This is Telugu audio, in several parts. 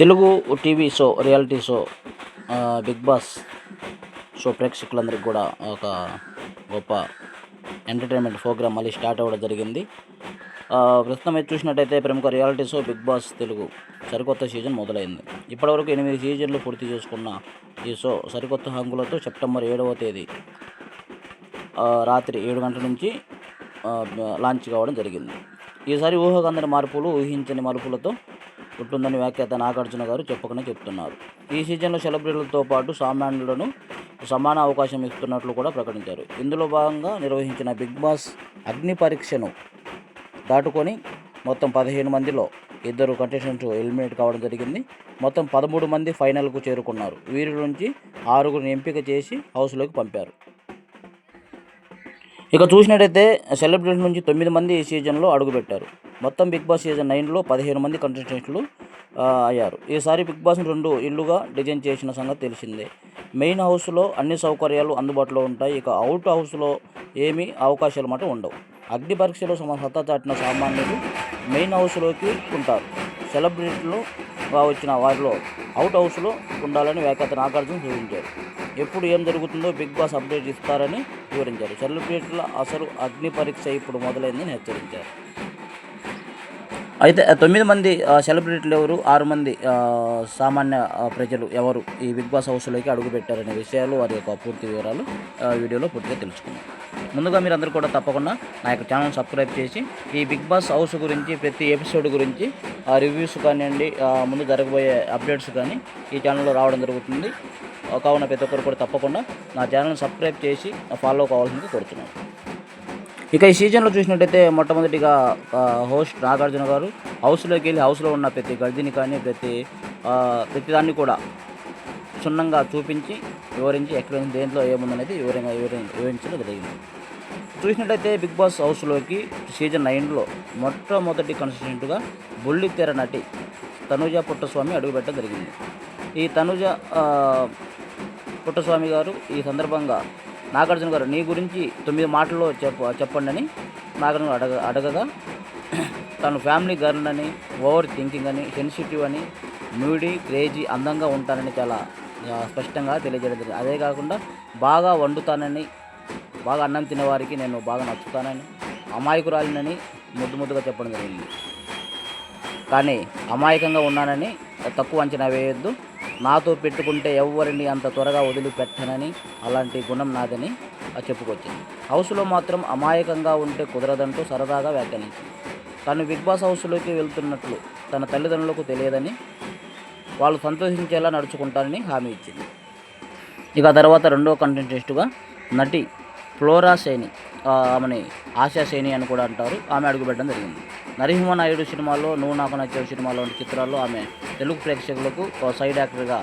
Telugu TV show reality show Bigg Boss show ప్రేక్షకులందరికీ కూడా ఒక గొప్ప ఎంటర్టైన్మెంట్ ప్రోగ్రామ్ మళ్ళీ స్టార్ట్ అవ్వడం జరిగింది. ప్రస్తుతం అయితే చూసినట్టయితే ప్రముఖ reality show Bigg Boss Telugu సరికొత్త సీజన్ మొదలైంది. ఇప్పటివరకు ఎనిమిది సీజన్లు పూర్తి చేసుకున్న ఈ షో సరికొత్త హంగులతో సెప్టెంబర్ ఏడవ తేదీ రాత్రి ఏడు గంటల నుంచి లాంచ్ కావడం జరిగింది. ఈసారి ఊహకందని మార్పులు ఊహించని మార్పులతో ఉంటుందని వ్యాఖ్యాత నాగార్జున గారు చెప్పకనే చెప్తున్నారు. ఈ సీజన్లో సెలబ్రిటీలతో పాటు సామాన్యులను సమాన అవకాశం ఇస్తున్నట్లు కూడా ప్రకటించారు. ఇందులో భాగంగా నిర్వహించిన బిగ్ బాస్ అగ్ని పరీక్షను దాటుకొని మొత్తం పదిహేను మందిలో ఇద్దరు కంటెస్టెంట్స్ ఎలిమినేట్ కావడం జరిగింది. మొత్తం పదమూడు మంది ఫైనల్కు చేరుకున్నారు. వీరి నుంచి ఆరుగురిని ఎంపిక చేసి హౌస్లోకి పంపారు. ఇక చూసినట్టయితే సెలబ్రిటీ నుంచి తొమ్మిది మంది ఈ సీజన్లో అడుగుపెట్టారు. మొత్తం బిగ్ బాస్ సీజన్ నైన్లో పదిహేను మంది కంటెస్టెంట్లు అయ్యారు. ఈసారి బిగ్ బాస్ రెండు ఇల్లుగా డిజైన్ చేసిన సంగతి తెలిసిందే. మెయిన్ హౌస్లో అన్ని సౌకర్యాలు అందుబాటులో ఉంటాయి. ఇక అవుట్ హౌస్లో ఏమీ అవకాశాలు మాట ఉండవు. అగ్ని పరీక్షలో సమ సత్తా చాటిన సామాన్యులు మెయిన్ హౌస్లోకి ఉంటారు. సెలబ్రిటీలు వచ్చిన వారిలో అవుట్ హౌస్లో ఉండాలని వ్యాఖ్యాత నాగార్జున సూచించారు. ఎప్పుడు ఏం జరుగుతుందో బిగ్ బాస్ అప్డేట్ ఇస్తారని వివరించారు. సెలబ్రిటీల అసలు అగ్ని పరీక్ష ఇప్పుడు మొదలైందని హెచ్చరించారు. అయితే తొమ్మిది మంది సెలబ్రిటీలు ఎవరు? ఆరు మంది సామాన్య ప్రజలు ఎవరు? ఈ బిగ్ బాస్ హౌస్లోకి అడుగుపెట్టారనే విషయాలు వారి యొక్క పూర్తి వివరాలు వీడియోలో పూర్తిగా తెలుసుకుందాం. ముందుగా మీరు అందరూ కూడా తప్పకుండా నా యొక్క ఛానల్ సబ్స్క్రైబ్ చేసి ఈ బిగ్ బాస్ హౌస్ గురించి ప్రతి ఎపిసోడ్ గురించి రివ్యూస్ కానివ్వండి ముందు జరగబోయే అప్డేట్స్ కానీ ఈ ఛానల్లో రావడం జరుగుతుంది. కావున ప్రతి ఒక్కరు కూడా తప్పకుండా నా ఛానల్ని సబ్స్క్రైబ్ చేసి ఫాలో కావాల్సింది కోరుతున్నాను. ఇక ఈ సీజన్లో చూసినట్టయితే మొట్టమొదటిగా హోస్ట్ నాగార్జున గారు హౌస్లోకి వెళ్ళి హౌస్లో ఉన్న ప్రతి గదిని కానీ ప్రతి ప్రతిదాన్ని దాన్ని కూడా క్షుణ్ణంగా చూపించి వివరించి ఎక్కడ దేంట్లో ఏముందనేది వివరంగా వివరి వివరించడం జరిగింది. చూసినట్టయితే బిగ్ బాస్ హౌస్లోకి సీజన్ నైన్లో మొట్టమొదటి కన్సిస్టెంట్గా బుల్లితెర నటి తనుజ పుట్టస్వామి అడుగుపెట్టడం జరిగింది. ఈ తనుజ పుట్టస్వామి గారు ఈ సందర్భంగా నాగార్జున గారు నీ గురించి తొమ్మిది మాటల్లో చెప్ప చెప్పండి అని నాగార్జున అడగ అడగగా తను ఫ్యామిలీ గర్ల్ అని ఓవర్ థింకింగ్ అని సెన్సిటివ్ అని మూడీ క్రేజీ అందంగా ఉంటానని చాలా స్పష్టంగా తెలియజేయడం అదే కాకుండా బాగా వండుతానని బాగా అన్నం తినేవారికి నేను బాగా నచ్చుతానని అమాయకురాలినని ముద్దు ముద్దుగా చెప్పడం జరిగింది. కానీ అమాయకంగా ఉన్నానని తక్కువ అంచనా వేయొద్దు. నాతో పెట్టుకుంటే ఎవరిని అంత త్వరగా వదిలిపెట్టనని అలాంటి గుణం నాదని చెప్పుకొచ్చింది. హౌస్లో మాత్రం అమాయకంగా ఉంటే కుదరదంటూ సరదాగా వ్యాఖ్యానించింది. తను బిగ్ బాస్ హౌస్లోకి వెళ్తున్నట్లు తన తల్లిదండ్రులకు తెలియదని వాళ్ళు సంతోషించేలా నడుచుకుంటారని హామీ ఇచ్చింది. ఇక తర్వాత రెండో కంటెంటెస్ట్గా నటి ఫ్లోరా శైని ఆమెని ఆశా శైని అని కూడా అంటారు. ఆమె అడుగుపెట్టడం జరిగింది. నరసింహనాయుడు సినిమాలో నువ్వు నాకు నచ్చే సినిమాలో వంటి చిత్రాల్లో ఆమె తెలుగు ప్రేక్షకులకు సైడ్ యాక్టర్గా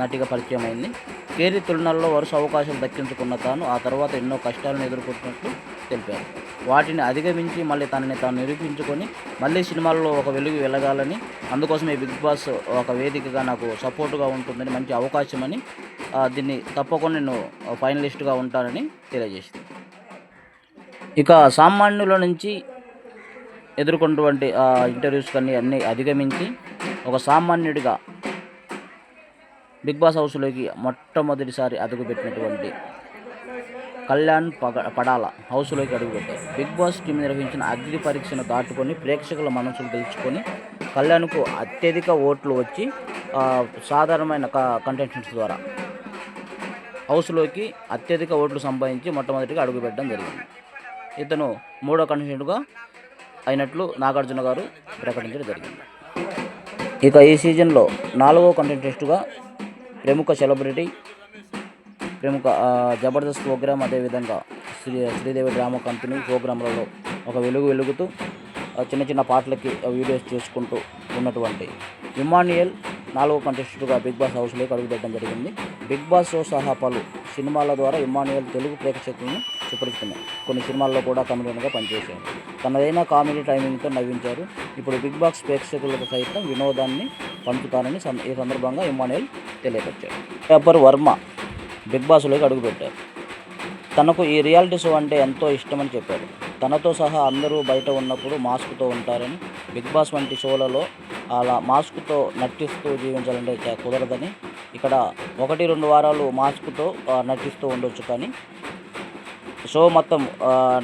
నటిగా పరిచయం అయింది. కేరీ తొలినాల్లో వరుస అవకాశాలు దక్కించుకున్న తాను ఆ తర్వాత ఎన్నో కష్టాలను ఎదుర్కొంటున్నట్లు తెలిపారు. వాటిని అధిగమించి మళ్ళీ తనని తాను నిరూపించుకొని మళ్ళీ సినిమాల్లో ఒక వెలుగు వెలగాలని అందుకోసమే బిగ్ బాస్ ఒక వేదికగా నాకు సపోర్టుగా ఉంటుందని మంచి అవకాశమని దీన్ని తప్పకుండా నేను ఫైనలిస్ట్గా ఉంటానని తెలియజేసింది. ఇక సామాన్యుల నుంచి ఎదుర్కొన్నటువంటి ఇంటర్వ్యూస్ కానీ అన్నీ అధిగమించి ఒక సామాన్యుడిగా బిగ్ బాస్ హౌస్లోకి మొట్టమొదటిసారి అడుగుపెట్టినటువంటి కళ్యాణ్ పగ పడాల హౌస్లోకి అడుగుపెట్టారు. బిగ్ బాస్ టీం నిర్వహించిన అగ్ని పరీక్షను దాటుకొని ప్రేక్షకుల మనసులు గెలుచుకొని కళ్యాణ్కు అత్యధిక ఓట్లు వచ్చి సాధారణమైన సాధారణమైన కంటెస్టెంట్స్ ద్వారా హౌస్లోకి అత్యధిక ఓట్లు సంపాదించి మొట్టమొదటిగా అడుగుపెట్టడం జరిగింది. ఇతను మూడో కంటెస్టెంట్గా అయినట్లు నాగార్జున గారు ప్రకటించడం జరిగింది. ఇక ఈ సీజన్లో నాలుగో కంటెస్టెంట్గా ప్రముఖ సెలబ్రిటీ ప్రముఖ జబర్దస్త్ ప్రోగ్రామ్ అదేవిధంగా శ్రీ శ్రీదేవి డ్రామా కంపెనీ ప్రోగ్రాంలలో ఒక వెలుగు వెలుగుతూ చిన్న చిన్న పాటలకి వీడియోస్ చేసుకుంటూ ఉన్నటువంటి ఇమాన్యుయల్ నాలుగో కంటెస్టెంట్గా బిగ్ బాస్ హౌస్లోకి అడుగుపెట్టడం జరిగింది. బిగ్ బాస్తో సహా పలు సినిమాల ద్వారా ఇమాన్యుయల్ తెలుగు ప్రేక్షకులను సుపరిచితున్నాయి కొన్ని సినిమాల్లో కూడా కమిడియన్గా పనిచేశారు తనదైన కామెడీ టైమింగ్తో నవ్వించారు. ఇప్పుడు బిగ్ బాస్ ప్రేక్షకులకు సైతం వినోదాన్ని పంచుతానని ఈ సందర్భంగా ఇమాన్యుయల్ తెలియపరిచారు. పేపర్ వర్మ బిగ్ బాస్లోకి అడుగుపెట్టారు. తనకు ఈ రియాలిటీ షో అంటే ఎంతో ఇష్టమని చెప్పాడు తనతో సహా అందరూ బయట ఉన్నప్పుడు మాస్క్తో ఉంటారని బిగ్ బాస్ వంటి షోలలో అలా మాస్క్తో నటిస్తూ జీవించాలంటే కుదరదని ఇక్కడ ఒకటి రెండు వారాలు మాస్క్తో నటిస్తూ ఉండొచ్చు కానీ షో మొత్తం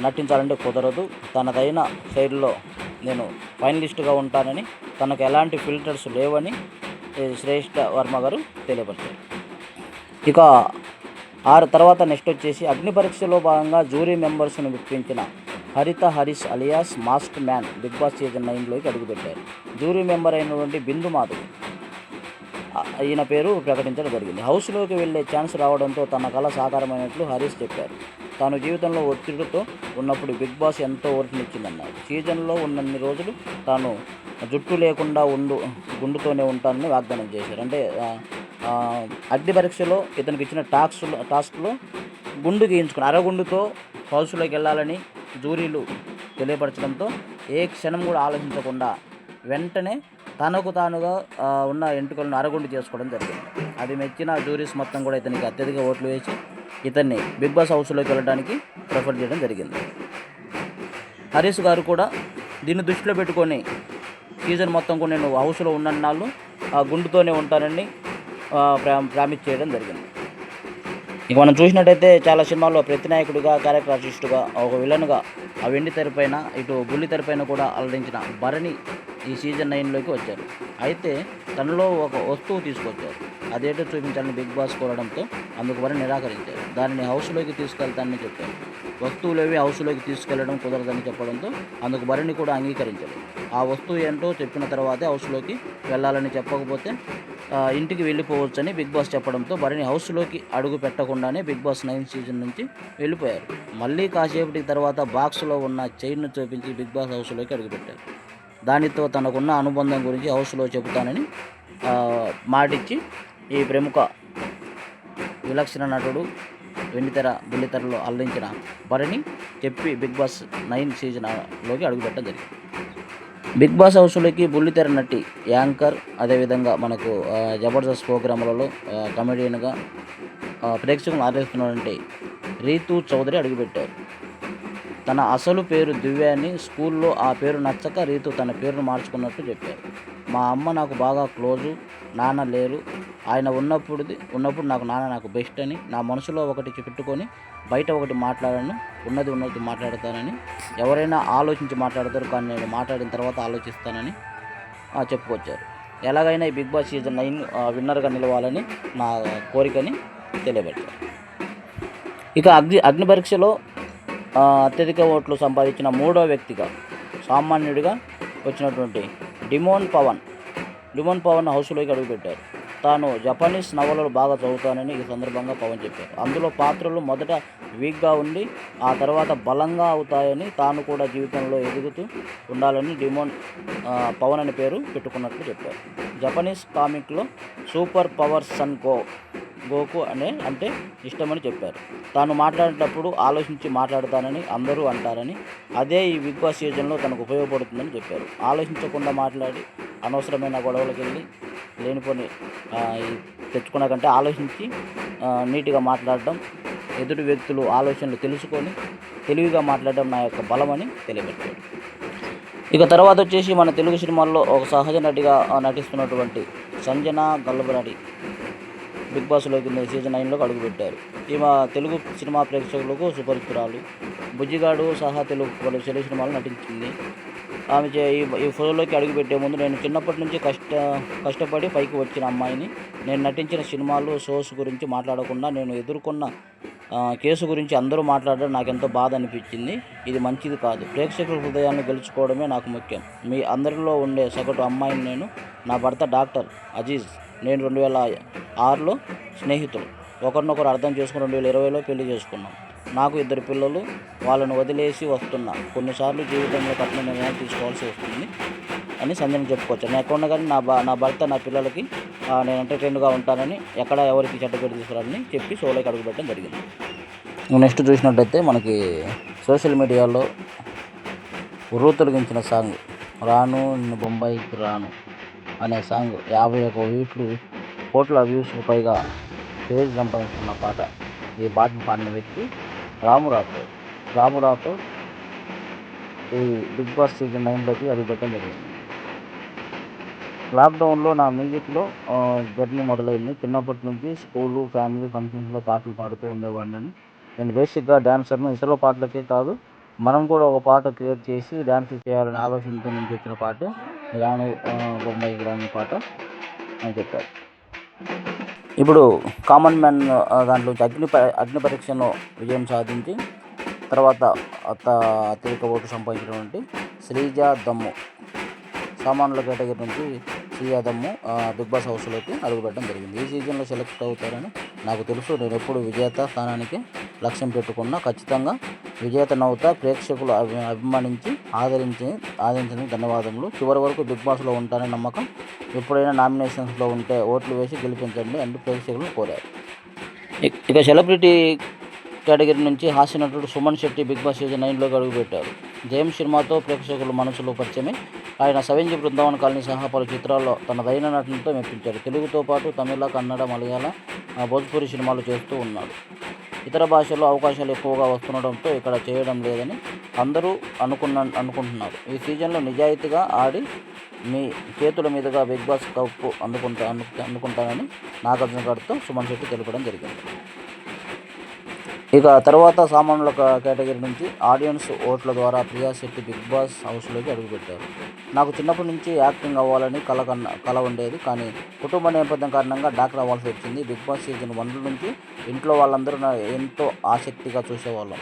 నటించాలంటే కుదరదు. తనదైన శైలిలో నేను ఫైనలిస్ట్గా ఉంటానని తనకు ఎలాంటి ఫిల్టర్స్ లేవని శ్రేష్ఠ వర్మ గారు తెలియపరిచారు. ఇక ఆరు తర్వాత నెక్స్ట్ వచ్చేసి అగ్ని పరీక్షలో భాగంగా జ్యూరీ మెంబర్స్ను గుర్తించిన Haritha Harish alias mask man Bigg Boss season నైన్లోకి అడుగుపెట్టారు. జ్యూరీ మెంబర్ అయినటువంటి బిందు మాధవి ఈయన పేరు ప్రకటించడం జరిగింది. హౌస్లోకి వెళ్ళే ఛాన్స్ రావడంతో తన కళ సాకారమైనట్లు హరీష్ చెప్పారు. తాను జీవితంలో ఒత్తిడితో ఉన్నప్పుడు బిగ్ బాస్ ఎంతో ఓర్పునిచ్చిందన్నారు సీజన్లో ఉన్నన్ని రోజులు తాను జుట్టు లేకుండా ఉండు గుండుతోనే ఉంటానని వాగ్దానం చేశారు. అంటే అగ్ని పరీక్షలో ఇతనికి ఇచ్చిన టాస్క్లో టాస్క్లో గుండు గీయించుకుని అరగుండుతో హౌస్లోకి వెళ్ళాలని జూరీలు తెలియపరచడంతో ఏ క్షణం కూడా ఆలోచించకుండా వెంటనే తనకు తానుగా ఉన్న ఎంటుకలను అరగుండు చేసుకోవడం జరిగింది. అది మెచ్చిన జూరీస్ మొత్తం కూడా ఇతనికి అత్యధిక ఓట్లు వేసి ఇతన్ని బిగ్ బాస్ హౌస్లోకి వెళ్ళడానికి ప్రిఫర్ చేయడం జరిగింది. హరీష్ గారు కూడా దీన్ని దృష్టిలో పెట్టుకొని సీజన్ మొత్తం కూడా నేను హౌస్లో ఉన్నన్నాళ్ళు ఆ గుండుతోనే ఉంటానని ప్రా ప్రామిస్ చేయడం జరిగింది. ఇక మనం చూసినట్టయితే చాలా సినిమాల్లో ప్రతినాయకుడిగా క్యారెక్టర్ ఆర్టిస్టుగా ఒక విలన్గా ఆ వెండి తెరపైన ఇటు బుల్లి తెరపైన కూడా అలరించిన భరణి ఈ సీజన్ నైన్లోకి వచ్చారు. అయితే తనలో ఒక వస్తువు తీసుకొచ్చారు. అదేటో చూపించాలని బిగ్ బాస్ కోరడంతో అందుకు వారిని నిరాకరించారు. దానిని హౌస్లోకి తీసుకెళ్తానని చెప్పారు. వస్తువులేవి హౌస్లోకి తీసుకెళ్ళడం కుదరదని చెప్పడంతో అందుకు బరిని కూడా అంగీకరించారు ఆ వస్తువు ఏంటో చెప్పిన తర్వాతే హౌస్లోకి వెళ్ళాలని చెప్పకపోతే ఇంటికి వెళ్ళిపోవచ్చని బిగ్ బాస్ చెప్పడంతో బరిని హౌస్లోకి అడుగు పెట్టకుండానే బిగ్ బాస్ నైన్ సీజన్ నుంచి వెళ్ళిపోయారు. మళ్ళీ కాసేపటి తర్వాత బాక్స్లో ఉన్న చైన్ను చూపించి బిగ్ బాస్ హౌస్లోకి అడుగుపెట్టారు దానితో తనకున్న అనుబంధం గురించి హౌస్లో చెబుతానని మాటిచ్చి ఈ ప్రముఖ విలక్షణ నటుడు వెండితెర బుల్లితెరలో అల్లించిన భరణి చెప్పి బిగ్ బాస్ నైన్ సీజన్లోకి అడుగుపెట్టడం జరిగింది. బిగ్ బాస్ హౌస్లోకి బుల్లితెర నటి యాంకర్ అదేవిధంగా మనకు జబర్దస్త్ ప్రోగ్రాములలో కమెడియన్గా ప్రేక్షకులు ప్రేక్షకులను ఆదరిస్తున్నటువంటి రీతు చౌదరి అడుగుపెట్టారు. తన అసలు పేరు దివ్య అని స్కూల్లో ఆ పేరు నచ్చక రీతు తన పేరును మార్చుకున్నట్టు చెప్పారు. మా అమ్మ నాకు బాగా క్లోజు నాన్న లేరు. ఆయన ఉన్నప్పుడు ఉన్నప్పుడు నాకు నాన్న నాకు బెస్ట్ అని నా మనసులో ఒకటి పెట్టుకొని బయట ఒకటి మాట్లాడను ఉన్నది ఉన్నది మాట్లాడతానని ఎవరైనా ఆలోచించి మాట్లాడతారు కానీ నేను మాట్లాడిన తర్వాత ఆలోచిస్తానని ఆ, చెప్పుకొచ్చారు. ఎలాగైనా ఈ బిగ్ బాస్ సీజన్ నైన్ విన్నర్గా నిలవాలని నా కోరికని తెలియబెట్టారు. ఇక అగ్ని అగ్ని పరీక్షలో అత్యధిక ఓట్లు సంపాదించిన మూడో వ్యక్తిగా సామాన్యుడిగా వచ్చినటువంటి డిమోన్ పవన్. డిమోన్ పవన్ హౌస్లోకి అడుగుపెట్టారు. తాను జపనీస్ నవలలు బాగా చదువుతానని ఈ సందర్భంగా పవన్ చెప్పారు. అందులో పాత్రలు మొదట వీక్గా ఉండి ఆ తర్వాత బలంగా అవుతాయని తాను కూడా జీవితంలో ఎదుగుతూ ఉండాలని డిమోన్ పవన్ అనే పేరు పెట్టుకున్నట్లు చెప్పారు. Japanese కామిక్లో super power Son Go Goku అనే అంటే ఇష్టమని చెప్పారు. తాను మాట్లాడేటప్పుడు ఆలోచించి మాట్లాడతానని అందరూ అంటారని అదే ఈ బిగ్ బాస్ సీజన్లో తనకు ఉపయోగపడుతుందని చెప్పారు. ఆలోచించకుండా మాట్లాడి అనవసరమైన గొడవలకు వెళ్ళి లేనిపోని ఆ, తెచ్చుకున్న కంటే ఆలోచించి నీట్గా మాట్లాడడం ఎదుటి వ్యక్తులు ఆలోచనలు తెలుసుకొని తెలివిగా మాట్లాడడం నా యొక్క బలమని తెలియబెట్టాడు ఇక తర్వాత వచ్చేసి మన తెలుగు సినిమాల్లో ఒక సహజ నటిగా నటిస్తున్నటువంటి సంజన గల్లబరాడి బిగ్ బాస్లోకి కింద సీజన్ నైన్లోకి అడుగుపెట్టారు ఈమె తెలుగు సినిమా ప్రేక్షకులకు సుపరిచితురాలు బుజ్జిగాడు సహా తెలుగు పలు తెలుగు సినిమాలు నటించింది. ఆమె చే- ఈ ఈ ఫోటోలోకి అడుగుపెట్టే ముందు నేను చిన్నప్పటి నుంచి కష్ట కష్టపడి పైకి వచ్చిన అమ్మాయిని నేను నటించిన సినిమాలు షోస్ గురించి మాట్లాడకుండా నేను ఎదుర్కొన్న కేసు గురించి అందరూ మాట్లాడడం నాకు ఎంతో బాధ అనిపించింది. ఇది మంచిది కాదు. ప్రేక్షకుల హృదయాన్ని గెలుచుకోవడమే నాకు ముఖ్యం. మీ అందరిలో ఉండే సగటు అమ్మాయిని నేను నా భర్త డాక్టర్ అజీజ్ నేను రెండు వేల ఆరులో స్నేహితులు. ఒకరినొకరు అర్థం చేసుకుని రెండు వేల ఇరవైలో పెళ్ళి చేసుకున్నాం. నాకు ఇద్దరు పిల్లలు వాళ్ళను వదిలేసి వస్తున్నా. కొన్నిసార్లు జీవితంలో కఠిన నిర్ణయాలు తీసుకోవాల్సి వస్తుంది అని సంజన చెప్పుకోవచ్చు నేను ఎక్కడ కానీ నా నా భర్త నా పిల్లలకి నేను ఎంటర్టైన్గా ఉంటానని ఎక్కడ ఎవరికి చెడ్డ పేరు తీసుకురాలని చెప్పి అడుగు అడుగుపెట్టడం జరిగింది. నెక్స్ట్ చూసినట్టయితే మనకి సోషల్ మీడియాలో ఉర్రు తొలగించిన సాంగ్ రాను నిన్ను బొంబాయికి రాను అనే సాంగ్ యాభై ఒక వీట్లు కోట్ల వ్యూస్ పైగా పేజ్ సంపాదించుకున్న పాట ఈ పాటను పాడిన వ్యక్తి రాము రాథోడ్ రాము రాథోడ్ ఈ బిగ్ బాస్ సీజన్ నైన్లోకి అడుగుపెట్టడం జరిగింది. లాక్డౌన్లో నా మ్యూజిక్లో జర్నీ మొదలైంది. చిన్నప్పటి నుంచి స్కూలు ఫ్యామిలీ ఫంక్షన్స్లో పాటలు పాడుతూ ఉండేవాడిని. నేను బేసిక్గా డ్యాన్సర్ను ఇతర పాటలకే కాదు మనం కూడా ఒక పాట క్రియేట్ చేసి డ్యాన్స్ చేయాలని ఆలోచనతో నేను చెప్పిన పాట రాను ఆ, బొంబాయి రాని పాట అని చెప్పారు. ఇప్పుడు కామన్ మ్యాన్ దాంట్లో అగ్ని అగ్ని పరీక్షను విజయం సాధించి తర్వాత అత్యధిక ఓటు సంపాదించినటువంటి శ్రీజ దమ్ము సామాన్యుల కేటగిరీ నుంచి శ్రీజ దమ్ము బిగ్ బాస్ హౌస్లోకి అడుగుపెట్టడం జరిగింది. ఈ సీజన్లో సెలెక్ట్ అవుతారని నాకు తెలుసు. నేను ఎప్పుడు విజేత స్థానానికి లక్ష్యం పెట్టుకున్నా ఖచ్చితంగా విజేత నవ్వుతా ప్రేక్షకులు అభి అభిమానించి ఆదరించి ఆదరించిన ధన్యవాదములు. చివరి వరకు బిగ్ బాస్లో ఉంటారనే నమ్మకం. ఎప్పుడైనా నామినేషన్స్లో ఉంటే ఓట్లు వేసి గెలిపించండి అంటూ ప్రేక్షకులను కోరారు. ఇక- సెలబ్రిటీ కేటగిరీ నుంచి హాస్య నటుడు Suman Shetty Bigg Boss season నైన్లోకి అడుగుపెట్టారు జయం సినిమాతో ప్రేక్షకుల మనసులో పరిచయమే. ఆయన సవెంజి బృందావన్ కాలనీ సహా పలు చిత్రాల్లో తన దైన నటనతో మెప్పించారు. తెలుగుతో పాటు తమిళ కన్నడ మలయాళ భోజ్పూరి భోజ్పురి సినిమాలు చేస్తూ ఉన్నాడు. ఇతర భాషల్లో అవకాశాలు ఎక్కువగా వస్తుండడంతో ఇక్కడ చేయడం లేదని అందరూ అనుకున్న అనుకుంటున్నారు. ఈ సీజన్లో నిజాయితీగా ఆడి మీ చేతుల మీదుగా బిగ్ బాస్ కప్పు అందుకుంటా అందు అందుకుంటానని నాగార్జున గారితో సుమన్ శెట్టి తెలపడం జరిగింది. ఇక తర్వాత సామాన్యుల కేటగిరీ నుంచి ఆడియన్స్ ఓట్ల ద్వారా ప్రియా శెట్టి బిగ్ బాస్ హౌస్లోకి అడుగుపెట్టారు. నాకు చిన్నప్పటి నుంచి యాక్టింగ్ అవ్వాలని కల కన్నా కల ఉండేది. కానీ కుటుంబ నేపథ్యం కారణంగా డాక్టర్ అవ్వాల్సి వచ్చింది. బిగ్ బాస్ సీజన్ వన్ నుంచి ఇంట్లో వాళ్ళందరూ నా ఎంతో ఆసక్తిగా చూసేవాళ్ళం.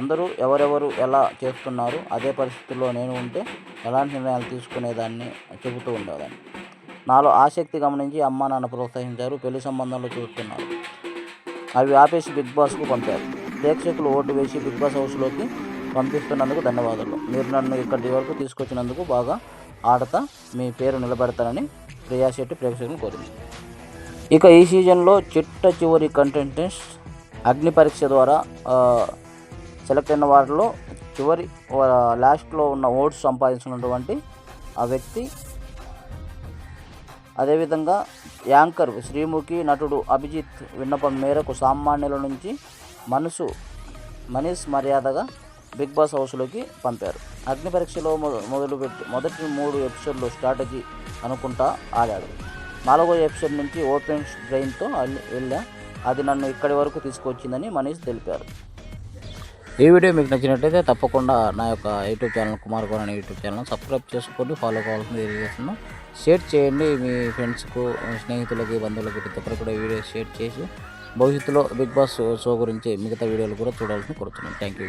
అందరూ ఎవరెవరు ఎలా చేస్తున్నారు అదే పరిస్థితుల్లో నేను ఉంటే ఎలాంటి నిర్ణయాలు తీసుకునేదాన్ని చెబుతూ ఉండేదాన్ని నాలో ఆసక్తి గమనించి అమ్మా నాన్న ప్రోత్సహించారు. పెళ్ళి సంబంధాలు చూస్తున్నారు. అవి ఆపేసి బిగ్ బాస్కు పంపారు. ప్రేక్షకులు ఓటు వేసి బిగ్ బాస్ హౌస్లోకి పంపిస్తున్నందుకు ధన్యవాదాలు. మీరు నన్ను ఇక్కడి వరకు తీసుకొచ్చినందుకు బాగా ఆడతా మీ పేరు నిలబెడతానని ప్రియా శెట్టి ప్రేక్షకులను కోరింది ఇక ఈ సీజన్లో చిట్ట చివరి కంటెంటెంట్స్ అగ్ని పరీక్ష ద్వారా సెలెక్ట్ అయిన వారిలో చివరి లాస్ట్లో ఉన్న ఓట్స్ సంపాదించినటువంటి ఆ వ్యక్తి అదేవిధంగా యాంకర్ శ్రీముఖి నటుడు అభిజిత్ విన్నపం మేరకు సామాన్యుల నుంచి మనసు మనీష్ మర్యాదగా బిగ్ బాస్ హౌస్లోకి పంపారు. అగ్ని పరీక్షలో మొదలుపెట్టి మొదటి మూడు ఎపిసోడ్లు స్ట్రాటజీ అనుకుంటా ఆడాడు. నాలుగో ఎపిసోడ్ నుంచి ఓపెన్ డ్రైన్తో వెళ్ళా. అది నన్ను ఇక్కడి వరకు తీసుకొచ్చిందని మనీష్ తెలిపారు. ఈ వీడియో మీకు నచ్చినట్లయితే తప్పకుండా నా యొక్క యూట్యూబ్ ఛానల్ కుమార్ గౌడ్ అనే యూట్యూబ్ ఛానల్ సబ్స్క్రైబ్ చేసుకోండి ఫాలో కావాల్సింది తెలియజేస్తున్నాను షేర్ చేయండి మీ ఫ్రెండ్స్కు స్నేహితులకి బంధువులకి ప్రతి ఒక్కరు కూడా వీడియో షేర్ చేసి భవిష్యత్తులో బిగ్ బాస్ షో గురించి మిగతా వీడియోలు కూడా చూడాల్సిన కోరుతున్నాను థ్యాంక్ యూ.